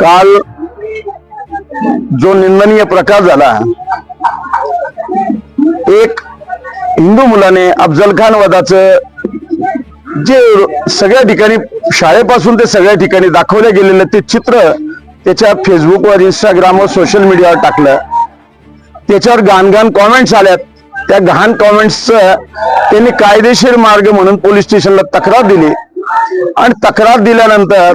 काल जो निंदनीय प्रकार झाला एक हिंदू मुलाने अफजल खान वधाचं जे सगळ्या ठिकाणी शाळेपासून ते सगळ्या ठिकाणी दाखवले गेलेलं ते चित्र त्याच्या फेसबुकवर इंस्टाग्रामवर सोशल मीडियावर टाकलं. त्याच्यावर घाण घाण कॉमेंट्स आल्यात. त्या घाण कॉमेंट्सचं त्यांनी कायदेशीर मार्ग म्हणून पोलीस स्टेशनला तक्रार दिली. आणि तक्रार दिल्यानंतर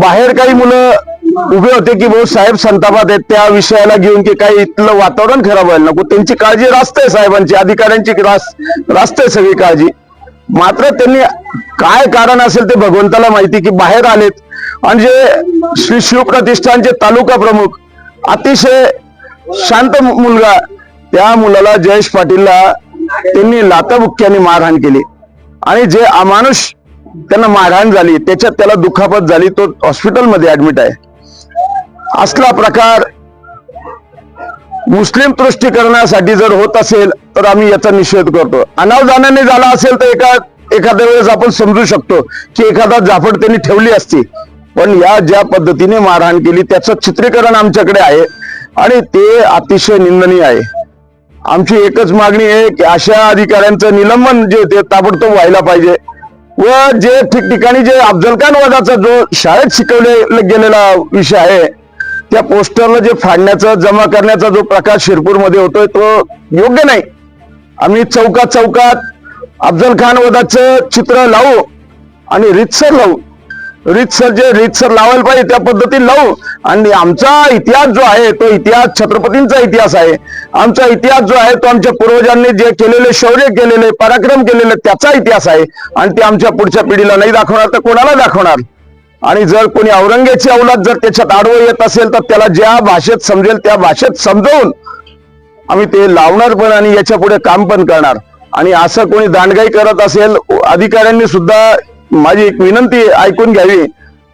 बाहेर काही मुलं उभे होते की भाऊ साहेब संतापात आहेत त्या विषयाला घेऊन की काही इथलं वातावरण खराब व्हायला नको. त्यांची काळजी रास्त साहेबांची अधिकाऱ्यांची रास्त आहे सगळी काळजी. मात्र त्यांनी काय कारण असेल ते भगवंताला माहिती की बाहेर आलेत. आणि जे श्री शिवप्रतिष्ठानचे तालुका प्रमुख अतिशय शांत मुलगा त्या मुलाला जयेश पाटीलला त्यांनी लाताबुक्क्याने मारहाण केली. आणि जे अमानुष त्यांना मारहाण झाली त्याच्यात त्याला दुखापत झाली तो हॉस्पिटलमध्ये ऍडमिट आहे. असला प्रकार मुस्लिम तुष्टीकरणासाठी जर होत असेल तर आम्ही याचा निषेध करतो. अनावधानाने झाला असेल तर एका एखाद्या वेळेस आपण समजू शकतो की एखादा जाफड त्यांनी ठेवली असती. पण या ज्या पद्धतीने मारहाण केली त्याचं चित्रीकरण आमच्याकडे आहे आणि ते अतिशय निंदनीय आहे. आमची एकच मागणी आहे की अशा अधिकाऱ्यांचं निलंबन जे ते ताबडतोब व्हायला पाहिजे. व जे ठिकठिकाणी जे अफजल खान वधाचा जो शाळेत शिकवले गेलेला विषय आहे त्या पोस्टरला जे फाडण्याचा जमा करण्याचा जो प्रकार शिरपूरमध्ये होतोय तो योग्य नाही. आम्ही चौकात चौकात अफजल खान वधाचं चित्र लावू आणि रितसर लावू. रितसर जे रितसर लावायला पाहिजे त्या पद्धतीने लावू. आणि आमचा इतिहास जो आहे तो इतिहास छत्रपतींचा इतिहास आहे. आमचा इतिहास जो आहे तो आमच्या पूर्वजांनी जे केलेले शौर्य केलेले पराक्रम केलेले त्याचा इतिहास आहे. आणि ते आमच्या पुढच्या पिढीला नाही दाखवणार तर कोणाला दाखवणार? आणि जर कोणी औरंगेची अवलाद जर त्याच्यात आडवं येत असेल तर त्याला ज्या भाषेत समजेल त्या भाषेत समजवून आम्ही ते लावणार पण आणि याच्यापुढे काम पण करणार. आणि असं कोणी दांडगाई करत असेल अधिकाऱ्यांनी सुद्धा माझी एक विनंती ऐकून घ्यावी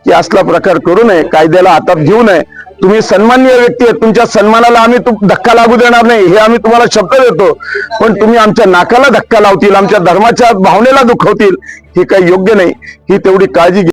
की असला प्रकार करू नये कायद्याला हातात घेऊ नये. तुम्ही सन्माननीय व्यक्ती आहे तुमच्या सन्मानाला आम्ही धक्का लागू देणार नाही हे आम्ही तुम्हाला शब्द देतो. पण तुम्ही आमच्या नाकाला धक्का लावतील आमच्या धर्माच्या भावनेला दुखवतील हे काही योग्य नाही. ही तेवढी काळजी घ्या.